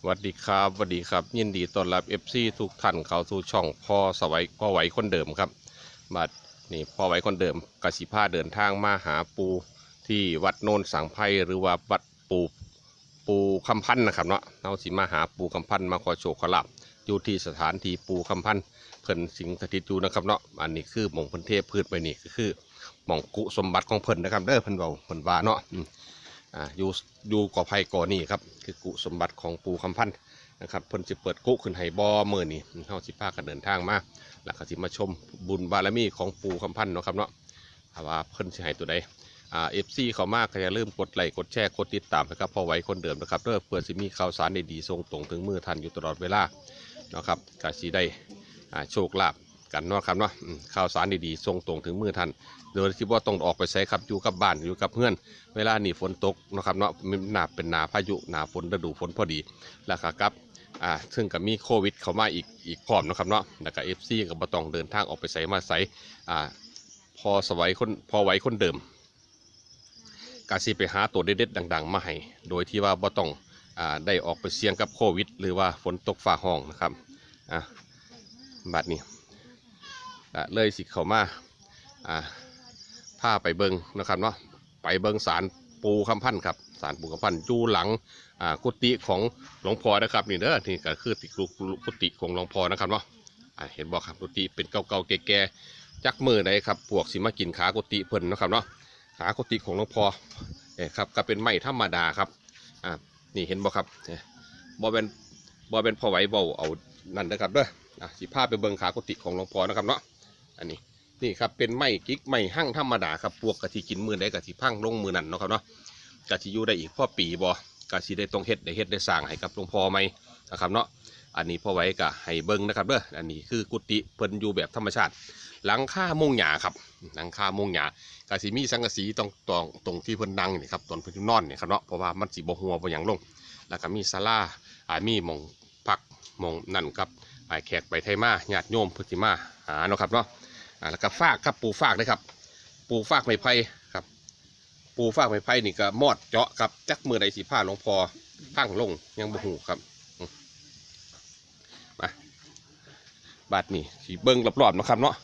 สวัสดีครับสวัสดีครับ ยินดีต้อนรับ FC ทุกท่านเข้าสู่ช่องพ่อสวัยพ่อไหวคนเดิมครับบัดนี่พ่อไหวคนเดิมกสิพาเดินทางมาหาปูที่วัดโนนสังไพรหรือว่าวัดปูปูคำพันนะครับเนาะเราสิมาหาปูคำพันมาขอโชคขอลาบอยู่ที่สถานที่ปูคำพันเพิ่นสิงสถิตอยู่นะครับเนาะอันนี้คือหมองเพิ่นเทพพืชไปนี่ก็คือหมองกุสมบัติของเพิ่นนะครับเด้อเพิ่นเบาเพิ่นว่าเนาะ อ่าอยู่อยู่ก่อไผ่ก่อนี่ครับคือกุสมบัติของปูคำพันธ์นะครับเพิ่นจะเปิดกุขึ้นให้บ่อมือนี่เฮาสิพากันเดินทางมาแล้วก็สิมาชมบุญบารมีของปูคำพันธ์เนาะครับเนาะถ้าว่าเพิ่นสิให้ตัวใดอ่า FC เขามาก็อย่าลืมกดไลค์กดแชร์กดติดตามให้กับพอไว้คนเดิมนะครับเพื่อเพื่อสิมีข่าวสารดีๆส่งตรงถึงมือท่านอยู่ตลอดเวลาเนาะครับก็สิได้โชคลาภ กันเนาะครับเนาะข่าวสารดีๆส่งตรงถึงมือท่านโดยที่ว่าต้องออกไปใช้ครับอยู่กับบ้านอยู่กับเพื่อน เวลานี่ฝนตกนะครับเนาะมันหนาเป็นหนาพายุหนาฝนฤดูฝนพอดีแล้วครับอ่าซึ่งก็มีโควิดเข้ามาอีกอีกพร้อมนะครับเนาะแล้วก็เอฟซีก็บ่ต้องเดินทางออกไปใส่มาใส่อ่าพอสวัยคนพอไหว้คนเดิมกาสิไปหาตัวเด็ดๆดัง ๆ มาให้โดยที่ว่าบ่ต้องอ่าได้ออกไปเสี่ยงกับโควิด หรือว่าฝนตกฟ้าห้องนะครับอะบัดนี้ เลยสิเข้ามาอ่าพาไปเบิงนะครับเนาะไปเบิงสารปูคำพันธ์ครับสารปูคำพันธ์อยู่หลังอ่ากุฏิของหลวงพ่อนะครับนี่เด้อนี่ก็คือติกุฏิของหลวงพ่อนะครับเนาะอ่าเห็นบอกครับกุฏิเป็นเก่าๆแก่ๆจักมือใดครับพวกสิมากินขากุฏิเพิ่นนะครับเนาะขากุฏิของหลวงพ่อเอ้ครับก็เป็นไม้ธรรมดาครับอ่านี่เห็นบ่ครับเบ่เป็นบ่เป็นพอไหวเบาเอานั่นนะครับเด้ออะสิพาไปเบิงขากุฏิของหลวงพ่อนะครับเนาะ อันนี้นี่ครับเป็นไม้กิ๊กไม้หั่งธรรมดาครับพวกกะทิกินมือใดกะทิพังลงมือนั่นเนาะครับเนาะกะทิอยู่ได้อีกพ่อปีบ่กะทิได้ต้องเฮ็ดได้เฮ็ดได้สร้างให้กับหลวงพ่อไหมนะครับเนาะอันนี้พ่อไว้กะให้เบิ่งนะครับเด้ออันนี้คือกุฏิเพิ่นอยู่แบบธรรมชาติ หลังคามุงหญ้าครับหลังคามุงหญ้ากะสิมีสังกะสีตรงตรงตรงที่เพิ่นนั่งนี่ครับตอนเพิ่นนอนนี่ครับเนาะเพราะว่ามันสิบ่หัวบ่หยังลง แล้วก็มีศาลาอ่ามีมองพักมองนั่นครับไปแขกไปไทยมาญาติโยมเพิ่นสิมาหาเนาะครับเนาะ แล้วก็ฟากครับปูฟากนะครับปูฟากไม้ไผ่ครับปูฟากไม้ไผ่นี่ก็มอดเจาะครับจักมือใดสีผ้าหลวงพอพังลงยังบ่หูครับมาบาดนี่สีเบิ้งรอบๆนะครับเนาะ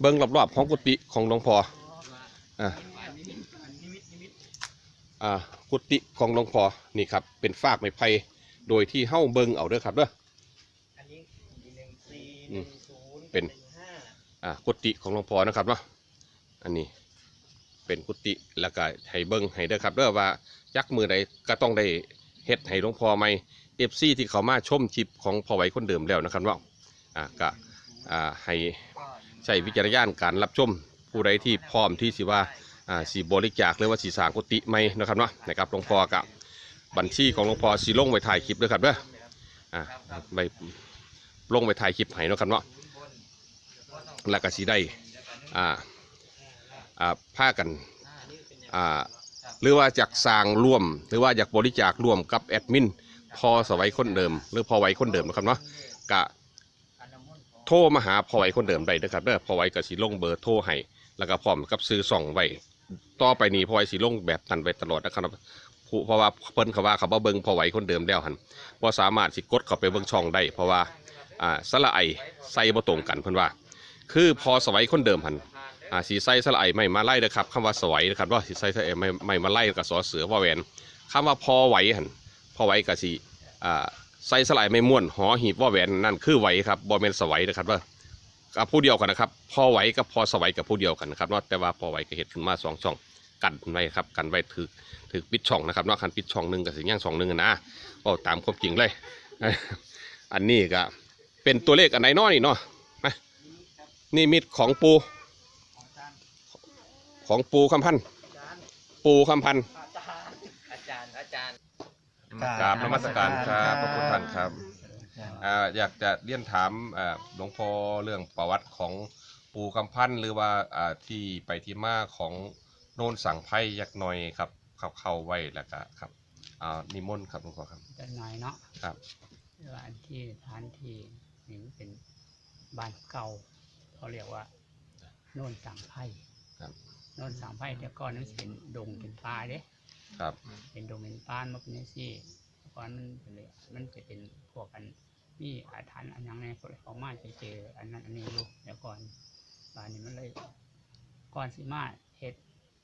เบิ้งรอบๆของกุฏิของหลวงพออ่าอ่ากุฏิของหลวงพ่อนี่ครับเป็นฟากไม้ไผ่โดยที่เฮ้าเบิ้งเอาเด้อครับเด้ออันนี้หนึ่งสี่อืหนึ่มงศูนย์เป็นห้า กุฏิของหลวงพ่อนะครับเนาะอันนี้เป็นกุฏิแล้วก็ให้เบิ้งให้เด้อครับเด้อว่ายักมือใดก็ต้องได้เฮ็ดให้หลวงพ่อไหมเอฟซีที่เขามาชมคลิปของพ่อไหวคนเดิมแล้วนะครับเนาะอ่าก็อ่าให้ใช้วิจารณญาณการรับชมผู้ใดที่พร้อมที่สิว่าอ่าสีบริจาคหรือว่าสีสร้างกุฏิไหมนะครับเนาะนะครับหลวงพ่อกับบัญชีของหลวงพ่อสีลงไว้ถ่ายคลิปด้วยครับเด้ออ่าไปลงไปถ่ายคลิปให้นะครับเนาะ แล้วก็สีได้อ่าอ่าผ้ากันอ่าหรือว่าอยากสร้างร่วม หรือว่าอยากบริจาคร่วมกับแอดมินพอสวัยคนเดิม หรือพอไว้คนเดิมนะครับเนาะกะโทรมาหาพอไว้คนเดิมได้นะครับเด้อพอไว้กับสีลงเบอร์โทรให้แล้วก็พร้อมกับซื้อส่องไว้ต่อไปนี้พอไว้สีลงแบบนั้นไว้ตลอดนะครับเพราะว่าเพิ่นเขาว่าเขาบ่เบิ่งพอไหวคนเดิมแล้วหันบ่สามารถสิกดเข้าไปเบิ่งช่องได้เพราะว่าอ่าสละไอใส่บ่ตรงกันเพิ่นว่า คือพอสวัยคนเดิมหันอ่าสีไส้สลายไม่มาไล่นะครับคำว่าสวัยนะครับว่าสีไส้สลายไม่ไม่มาไล่กับสอเสือว่าแหวนคำว่าพอไหวหันพอไหวกับสีอ่าไส้สลายไม่ม่วนหอหีบว่าแหวนนั่นคือไหวครับบอเมนสวัยนะครับว่ากับผู้เดียวกันนะครับพอไหวกับพอสวัยกับผู้เดียวกันนะครับเนาแต่ว่าพอไหวก็เห็ดขึ้นมาสองช่องกันไว้ครับกันไว้ถือถือปิดช่องนะครับนาะคันปิดช่องหนึ่งกับสิ่งย่างช่องหนึ่งอะนะก็ตามความจริงเลย อันนี้ก็เป็นตัวเลขอันไหนน้อนี่เนาะ นิมิตของปู ของปูคำพันธ์อาจารย์ปูคำพันธ์อาจารย์อาจารย์อาจารย์กราบนมัสการครับคพรับระคุณท่านครับอ่าอยากจะเรียนถามอ่าหลวงพ่อเรื่องประวัติของปูคำพันธ์หรือว่าอ่าที่ไปที่มาของโนนสั่งไพ่ยักษ์หน่อยครับเข้าเข้าไว้แล้วก็ครับอ่านิมนต์ครับหลวงพ่อครับจะหน่อยเนาะครับว่าอันที่ฐานที่นี่มันเป็นบ้านเก่า เขาเรียกว่าโน่นสังไพ่ครับ โน่นสังไพ่เดี๋ยวก่อนนั้นเป็นดงเป็นป่าเด้ครับเป็นดงเป็นป่ามาเป็นจังซี่ก่อนมันเป็นเลยมันจะเป็นพวกกันมีอาถรรพ์อันหยังในพวกเขามาจะเจออันนั้นอันนี้อยู่เดี๋ยวก่อนบานนี้มันเลยก่อนสิมาเฮ็ด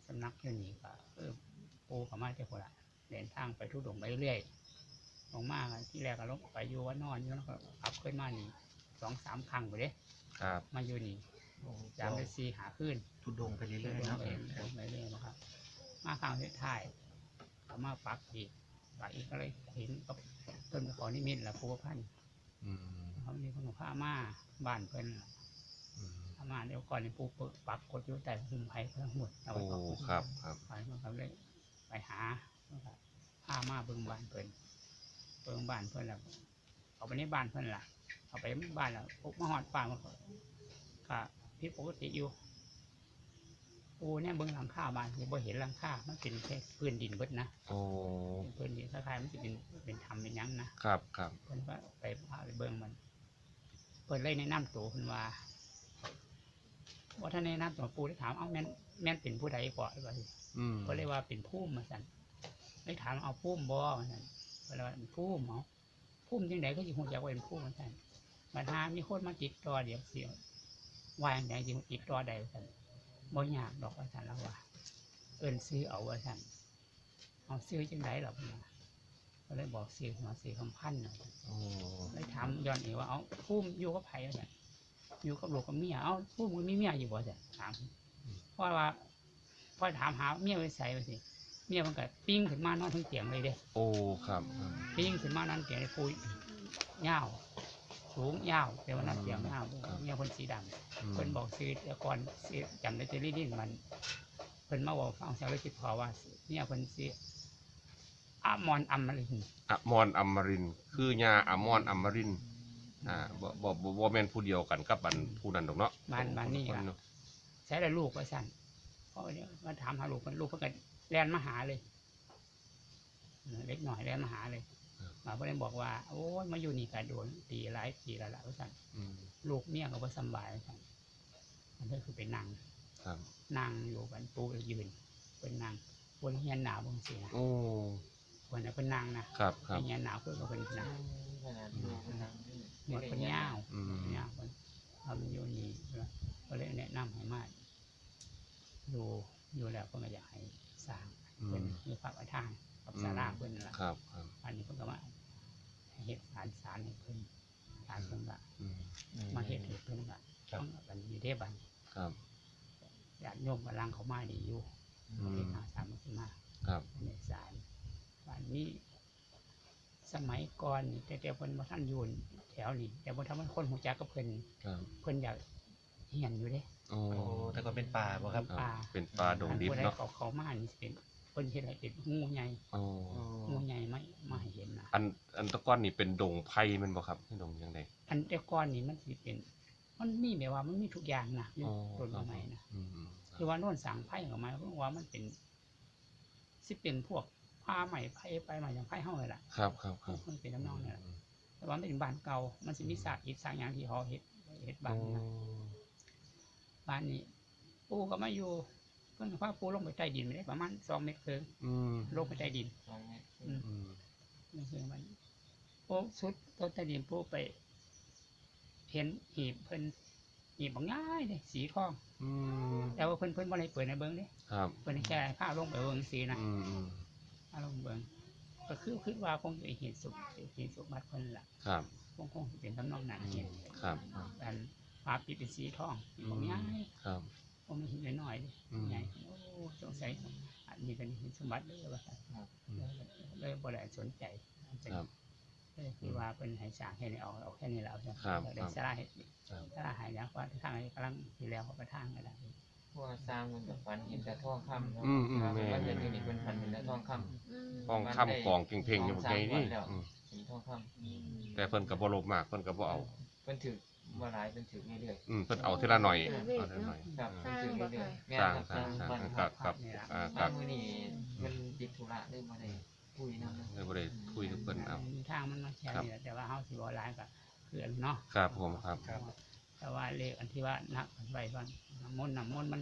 สำนักอยู่นี่ก็เออปูเขามาเจ้าคนละเดินทางไปทุดงไปเรื่อยลงมากันที่แรกก็ลงไปอยู่ว่านอนอยู่แล้วก็ขับขึ้นมานี่สองสามครั้งไปเด้ ครับมาอยู่นี่จามได้ซีหาขึ้นทุดงไปเรื่อยๆเรื่เนาะอยๆไปเรื่อยๆนะครับมาข้างเส้นท้ายเขามาปักอีกปักอีกก็เลยเห็นกับต้นขอนิมิตแหละภูพันธ์อืมเขามีคนผ้ามาบ้านเพิ่นล่ะอืมผ้ามาเดี๋ยวก่อนนี่ปูเปิดปักกดอยู่แต่หุ่มไผ่ทั้งหมดเอาโอ้ไว้ปักกดครับครับไปมันก็เลยไปหาผ้ามาเบิ่งบ้านเพิ่นเบิ่งบ้านเพิ่นแล้วเอาไปในบ้านเพิ่นล่ะเอาไปบ้านแล้วปุ๊บมาหอดป่ามันก็ก็ผิดปกติอยู่ปูเนี่ยเบิ่งหลังคาบ้านยังบ่เห็นหลังคามันเป็นแค่พื้นดินเบิดนะโอ้เป็นพื้นดินคล้ายๆมันจะเป็นเป็นทำเป็นหยังนะครับครับเพิ่นว่าไปพาไปเบิ่งมันเพิ่นเลยแนะนำตัวเพิ่นว่าว่าท่านแนะนำตัวปูได้ถามเอ้าแม่นแม่นเป็นผู้ใดก่อนว่าสิอืมเพิ่นเลยว่าเป็นผู้มาสั่นเลยถามเอาผู้บ่มาสั่นเพิ่นเลยว่าเป็นผู้เหมาผู้จังไดก็สิฮู้จักว่าเป็นผู้มาสั่น บัดหามีคนมาติดต่อเดี๋ยวสิว่าจังไดสิติดต่อได้ว่าสั่นบ่ยากดอกว่าสั่นแล้วว่าเอิ้นซื้อเอาว่าสั่นเอาซื้อจังไดล่ะเพิ่นว่าก็เลยบอกซื้อหัวซื้อคำพันธ์น่ะโอ้เลยถามย้อนอีกว่าเอาผู้อยู่กับไผว่าสั่นอยู่กับลูกกับเมียเอาผู้มึงมีเมียอยู่บ่สั่นถามเพราะว่าพอถามหาเมียไว้ใส่ว่าสิเมียมันก็ปิ้งขึ้นมานอนทั้งเตียงเลยเด้โอ้ครับครับปิ้งขึ้นมานอนเตียงเลยปุยยาว สูงยาวแต่ว่านอนเตียงยาวเมียคนสีดำอืมเพิ่นบอกซื้อแต่ก่อนซื้อจำได้จะรีดินมันเพิ่นมาบอกฟังเสียงเลยคิดพอว่าเนี่ยเพิ่นซื้ออามอนอัมมาลินอมรอมรินทร์คือยาอมรอมรินทร์อ่าบ่บ่บ่บ่แม่นผู้เดียวกันกับบันผู้นั้นดอกเนาะบ้านบ้านนี่คอะเาะใช้แต่ลูกว่าสั่นเพราะเดี๋ยวมาถามหาลูกมันลูกเพิ่นก็แลนมาหาเลยเออเล็กหน่อยแลนมาหาเลย มาเพิ่นบอกว่า โอ้ยมาอยู่นี่ก็โดนตีหลายปีแล้วล่ะว่าสั่นอืมลูกเมียก็บ่สำบายว่าสั่นมันก็คือไปนั่งครับนั่งอยู่กันปูก็ยืน เป็นนั่งบนเฮียนหนาวบางสินะโอ้คนน่ะเป็นนั่งนะครับครับเป็นเฮียนหนาวเพื่อนก็เป็นนั่งขนาดดูขนาดหมดเป็นยาวอืมยาวคนเอามันอยู่นี่ก็เลยแนะนำให้มาอยู่อยู่แล้วเพิ่นก็อยากให้สร้างอืเป็นมมีพระประธาน กับศาลาเพิ่นนั่นล่ะครับครับอันนี้เพิ่นก็มาเฮ็ดศาลศาลให้เพิ่นศาลเพิ่นก็อืมมาเฮ็ดให้เพิ่นก็ครับต้องบัดนี้เด้บัดครับญาติโยมกำลังเขามาดีอยู่อืมเฮ็ดหาศาลมันสิมาครับในศาลวันนี้ สมัยก่อนนี่แต่แต่เพิ่นบ่ทันอยู่แถวนี้แต่บ่ทันมันคนฮู้จักกับเพิ่นครับเพิ่นอยากเฮียนอยู่เด้ โอ้โอ้แต่ก็เป็นป่าบ่ครับ ครับ ป่า เป็นปลาดงดิบอัผู้ใเนาะเขาเขามานี่สิเป็นเพิ่นเฮ็ดให้เป็นงูใหญ่โอ้งูใหญ่ไม่มาให้เห็นนะอันอันตะก้อนนี่เป็นดงไผ่แมันบ่ครับดงยังไงอันแต่ก่อนนี่มันสิเป็น มันมีแบบว่ามันมีทุกอย่างนะอยู่อ๋อต้นครับไม้นะอืมอืมคือว่าโน่นสางไผ่ก็หมายความว่ามันเป็นสิเป็นพวกผ้าใหม่ไผ่ไปมาอย่างไผ่เฮาเลยล่ะครับครับครับมันเป็นน้ำนองเนี่ยล่ะแต่ว่ามันเป็นบ้านเก่า มันสิมีสากอิฐสร้างอย่างที่เขาเฮ็ดเฮ็ดบ้านนี่นะบ้านนี้ปูก็มาอยู่ เพิ่นก็พาปูลงไปใต้ดินไปได้ประมาณสองเมตรครึ่งอืมลงไปใต้ดินสองเมตรอืมอืมนี่คือมันปูสุดต้นใต้ดินปูไป เห็นหีบเพิ่นหีบบางง่ายเลยสีทอง อืมแต่ว่าเพิ่นเพิ่นบ่ได้เปิดในเบิ่งเด้ครับเพิ่นแค่ให้ผ้าลงไปเบิ่งสีนะอืมอืมผ้าลงเบิ่งก็คือคิดว่าคงจะเห็นสุขเห็นสุขบัดเพิ่นล่ะครับคงคงสิเป็นทำนองนั้นเห็นครับครับ อันผ้าปิดเป็นสีทองหีบบางง่ายครับ ผมไม่เห็นน้อยๆเด้อืมใหญ่โอ้สงสัยอันนี้เป็นหินสมบัติเลยว่าซั่นอืมเลยเลยบ่ได้สนใจครับเลยคือว่าเป็นให้สร้างแค่นี้เอาเอาแค่นี้แล้วใช่ไหมครับได้สลาเฮ็ดครับสลาหายแล้วว่าทางนี้กำลังที่แล้วเขาไปทางกันแล้วเพราะว่าสร้างมันแบบฟันเห็นแต่ทองคำเนาะอืมอืมครับแม่มันเป็นอยู่นี่เป็นฟันเห็นแต่ทองคห้องค่ำกองเพ่งๆอยู่ไงนี่อืมำสีทองคำแต่เพิ่นก็บ่ลบมากเพิ่นก็บ่เอาเพิ่นถือ มาหลายเพิ่นถือเรื่อยอืมเพิ่นเอาทีละหน่อยเอาทีละหน่อยๆครับอ่าเพิ่นถือเรื่อยๆแม่สร้างครับสร้างสร้างบ้านครับครับอ่าคบ้ารันบมื้อนี้มันติดธุระเลยบ่ได้คุยนำนะเลยบ่ได้คุยกับเพิ่นเอา ทางมันมาแค่นี้แหละแต่ว่าเฮาสิบ่หลายก็คืออันเนาะ ครับผมครับ ครับ แต่ว่าเลขอันที่ว่านักไว้ว่าน้ำมนต์น้ำมนต์มัน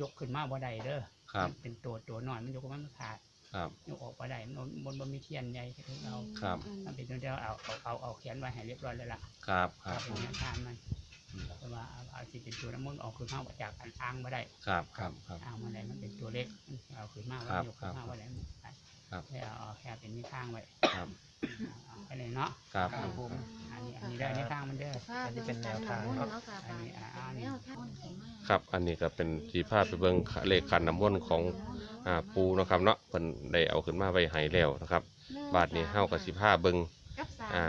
ยกขึ้นมาบ่ได้เด้อครับ มันเป็นตัวตัวน้อยมันยกขึ้นมามันขาด ครับยกออกมาได้มันบนบนมีเทียนใหญ่ที่เราครับทำเป็นตัวเดียวเอาเอาเอาเอาเขียนไว้ให้เรียบร้อยแล้วล่ะครับครัเอาบเป็นแนวทางมันแต่ว่าเอาเอาสิเป็นตัวน้ำมันต์ออกคือเข้าจากอันอ้างมาได้ ครับครับครับอ้างมาได้มันเป็นตัวเล็กมันเอาขึ้นมาครัว่าบยกขึ้นมาว่าอะไรมันไป ครับให้เอาเอาแค่เป็นนิทางไว้ครับเอาไปเลยเนาะครับครับผม อันนี้อันนี้ได้นิทางมันเด้อ อันนี้เป็นแนวทางเนอะอันนี้อ่าอันนี้ ครับ อันนี้ก็เป็นสีภาพไปเบิ่งเลขคันน้ำมนต์ของอ่าปูเนาะครับเนาะเพิ่นได้เอาขึ้นมาไว้ให้แล้วนะครับ บาทนี้เฮากับสิพาเบิ่งกับสามอ่า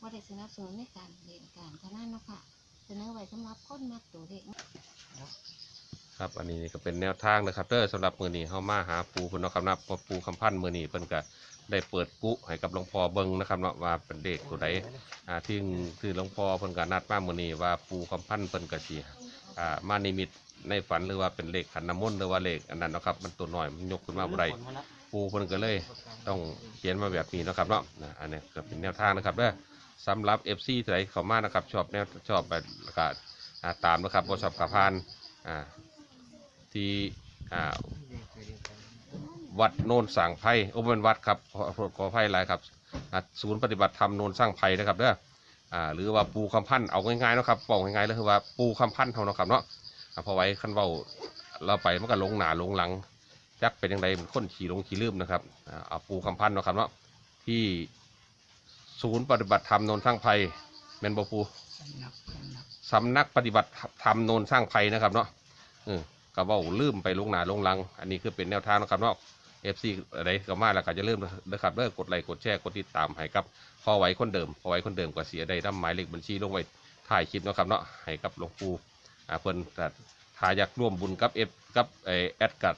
ว่าได้สนับสนุนในการเรียนการพนันเนาะค่ะเสนอไว้สำหรับคนมักตัวเด็ก ครับอันนี้ก็เป็นแนวทางนะครับเด้อสำหรับมือนี้เฮามาหาปูพิ่นเนาะครับนาะพอปูคำพันธ์มือนี้เพิ่นก็ได้เปิดกุให้กับหลวงพ่อเบิ่งนะครับเนาะว่าเป็นเลขตัวใดอ่าที่ที่หลวงพ่อเพิ่นก็นัดมามือนี้ว่าปูคำพันธ์เพิ่นก็สิอ่ามานิมิตในฝันหรือว่าเป็นเลขขันน้ำมนต์หรือว่าเลขอันนั้นเนาะครับมันตัวหน้อยมันยกขึ้นมาบ่ได้ปูเพิ่นก็เลยต้องเขียนมาแบบนี้เนาะครับเนาะนะอันนี้ก็เป็นแนวทางนะครับเด้อสำหรับ FC ที่ไหนเข้ามานะครับชอบแนวชอบแบบก็อ่าตามนะครับบ่ชอบกับพานอ่า ที่อ่าวัดโนนสั่งไพ่โอ้เป็นวัดครับขอขอขอไพ่หลายครับอ่าศูนย์ปฏิบัติธรรมโนนสร้างไพ่นะครับเด้ออ่าหรือว่าปูคำพันธ์เอาง่ายๆเนาะครับบอกง่ายๆเลยคือว่าปูคำพันธ์เท่าเนาะครับเนาะอ่าพอไว้ขั้นเว้าเราไปมันก็ลงหนาลงหลังจักเป็นยังไงมันค้นขี่ลงขี่ลืมนะครับอ่าเอาปูคำพันธ์เนาะครับเนาะที่ศูนย์ปฏิบัติธรรมโนนสร้างภัยแมนบอปูสำนักสำนักสำนักปฏิบัติธรรมโนนสร้างภัยนะครับเนาะเออ ก็ว่าลืมไปลงหนาลงลัง อันนี้คือเป็นแนวทางนะครับเนาะเอฟซีอะไรก็มาแล้วก็จะเริ่มนะครับเลิกกดไลค์กดแชร์กดติดตามให้กับพอไว้คนเดิมพอไว้คนเดิมก็เสียได้นำหมายเลขบัญชีลงไว้ถ่ายคลิปนะครับเนาะให้กับหลวงปู่อ่าเพิ่นแต่ถ้าอยากร่วมบุญกับเอฟกับเอแอดกัด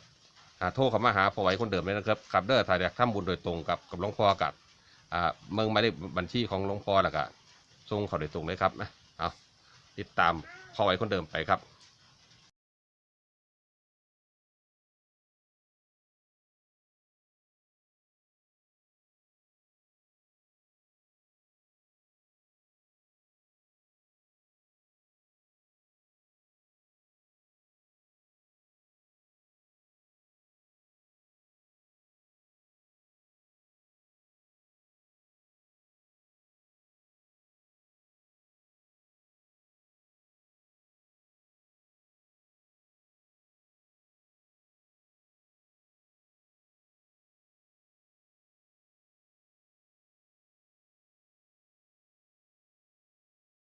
อ่าโทรเข้ามาหาพอไว้คนเดิมเลยนะครับครับเด้อถ้าอยากทำบุญโดยตรงกับกับหลวงพ่อกับอ่าเมืองหมายเลขบัญชีของหลวงพ่อแล้วก็ส่งเขาโดยตรงเลยครับนะเอาติดตามพอไว้คนเดิมไปครับ